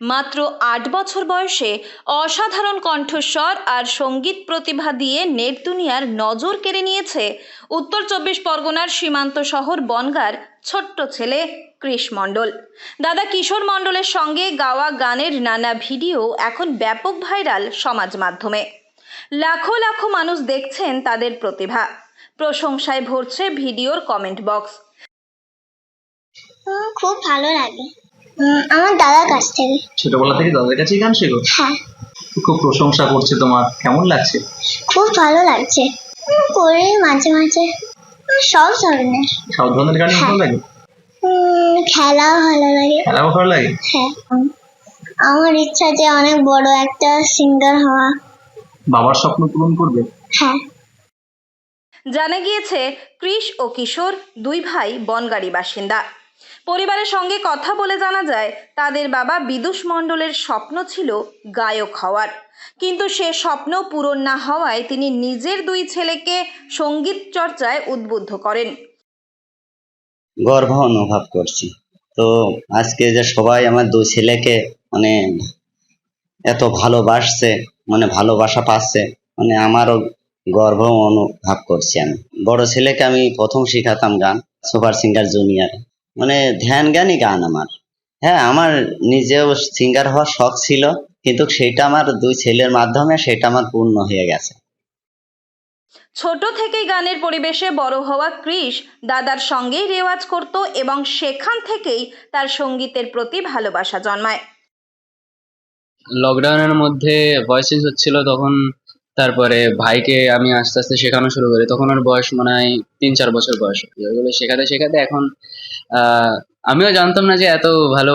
মাত্র আট বছর বয়সে অসাধারণ কণ্ঠস্বর আর সংগীত প্রতিভা দিয়ে নেট দুনিয়ার নজর কেড়ে নিয়েছে উত্তর চব্বিশ পরগনার সীমান্ত শহর বনগার ছোট্ট ছেলে কৃষ মণ্ডল। দাদা কিশোর মণ্ডলের সঙ্গে গাওয়া গানের নানা ভিডিও এখন ব্যাপক ভাইরাল সমাজ মাধ্যমে। লাখো লাখো মানুষ দেখছেন তাদের প্রতিভা। প্রশংসায় ভরছে ভিডিওর কমেন্ট বক্স। খুব ভালো লাগে। আমার দাদার কাছ থেকে। ছোটবেলা থেকে দাদার কাছেই গান শেখো? হ্যাঁ। খুব প্রশংসা করছে তোমার। কেমন লাগছে? খুব ভালো লাগছে। করি মাঝে মাঝে। সব ধরনের। সব ধরনের গানই ভালো লাগে? খেলা ভালো লাগে। খেলাও ভালো লাগে? হ্যাঁ। আমার ইচ্ছা যে অনেক বড় একটা সিঙ্গার হওয়া। বাবার স্বপ্ন পূরণ করবে? হ্যাঁ। জানা গিয়েছে কৃষ ও কিশোর দুই ভাই বনগাড়ি বাসিন্দা। পরিবারের সঙ্গে কথা বলে জানা যায়, তাদের বাবা বিদুষ মণ্ডলের স্বপ্ন ছিল গায়ক হওয়ার। কিন্তু সে স্বপ্ন পূরণ না হওয়ায় তিনি নিজের দুই ছেলেকে সংগীত চর্চায় উদ্বুদ্ধ করেন। গর্ব অনুভব করছি। তো আজকে যে সবাই আমার দুই ছেলেকে মানে এত ভালোবাসছে মানে ভালোবাসা পাচ্ছে মানে আমারও গর্ব অনুভব করছি আমি। বড় ছেলেকে আমি প্রথম শিখাতাম গান, সুপার সিঙ্গার জুনিয়র। মানে ধ্যান জ্ঞানই গান আমার। হ্যাঁ আমার নিজেও সিঙ্গার হওয়ার শখ ছিল কিন্তু সেটা আমার দুই ছেলের মাধ্যমে সেটা আমার পূর্ণ হয়ে গেছে। ছোট থেকেই গানের পরিবেশে বড় হওয়া কৃষ দাদার সঙ্গেই রেওয়াজ করত এবং সেখান থেকেই তার সঙ্গীতের প্রতি ভালোবাসা জন্মায়। লকডাউনের মধ্যে ভয়েস চেঞ্জ হচ্ছিল তখন তারপরে ভাইকে আমি আস্তে আস্তে শেখানো শুরু করি। তখন ওর বয়স মনে হয় তিন চার বছর বয়স। ওগুলো শেখাতে শেখাতে এখন আমিও জানতাম না যে এত ভালো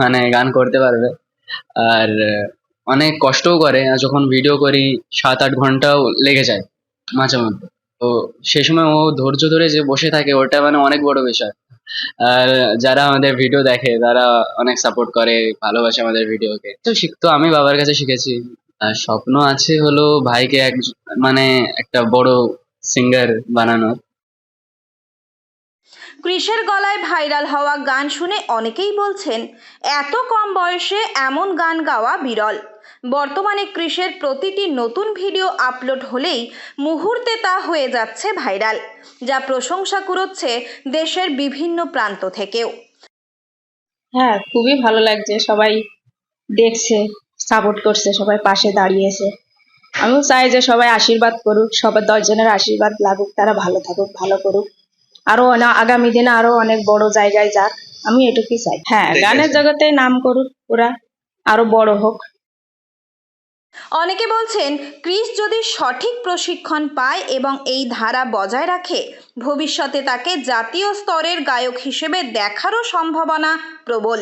মানে গান করতে পারবে। আর অনেক কষ্টও করে যখন ভিডিও করি সাত আট ঘন্টাও লেগে যায় মাঝে মধ্যে। তো সে সময় ও ধৈর্য ধরে যে বসে থাকে, ওটা মানে অনেক বড় বিষয়। আর যারা আমাদের ভিডিও দেখে, তারা অনেক সাপোর্ট করে, ভালোবাসে আমাদের ভিডিওকে তো শিখতো আমি বাবার কাছে শিখেছি। আর স্বপ্ন আছে হলো ভাইকে এক মানে একটা বড় সিঙ্গার বানানোর। কৃষের গলায় ভাইরাল হওয়া গান শুনে অনেকেই বলছেন, এত কম বয়সে এমন গান গাওয়া বিরল। বর্তমানে কৃষের প্রতিটি নতুন ভিডিও আপলোড হলেই মুহূর্তে তা হয়ে যাচ্ছে ভাইরাল, যা প্রশংসা কুড়োচ্ছে দেশের বিভিন্ন প্রান্ত থেকেও। হ্যাঁ খুবই ভালো লাগছে। সবাই দেখছে, সাপোর্ট করছে, সবাই পাশে দাঁড়িয়েছে। আমিও চাই যে সবাই আশীর্বাদ করুক, সবার দশজনের আশীর্বাদ লাগুক, তারা ভালো থাকুক, ভালো করুক। আরও আগামী দিনে আরও অনেক বড় জায়গায় যাক আমি এটুকুই চাই। হ্যাঁ গানের জগতে নাম করুক ওরা আরও বড় হোক। অনেকে বলছেন ক্রিস যদি সঠিক প্রশিক্ষণ পায় এবং এই ধারা বজায় রাখে ভবিষ্যতে তাকে জাতীয় স্তরের গায়ক হিসেবে দেখারও সম্ভাবনা প্রবল।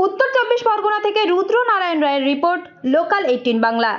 উত্তর চব্বিশ পরগনা থেকে রুদ্র নারায়ণ রায়ের রিপোর্ট লোকাল এইটিন বাংলা।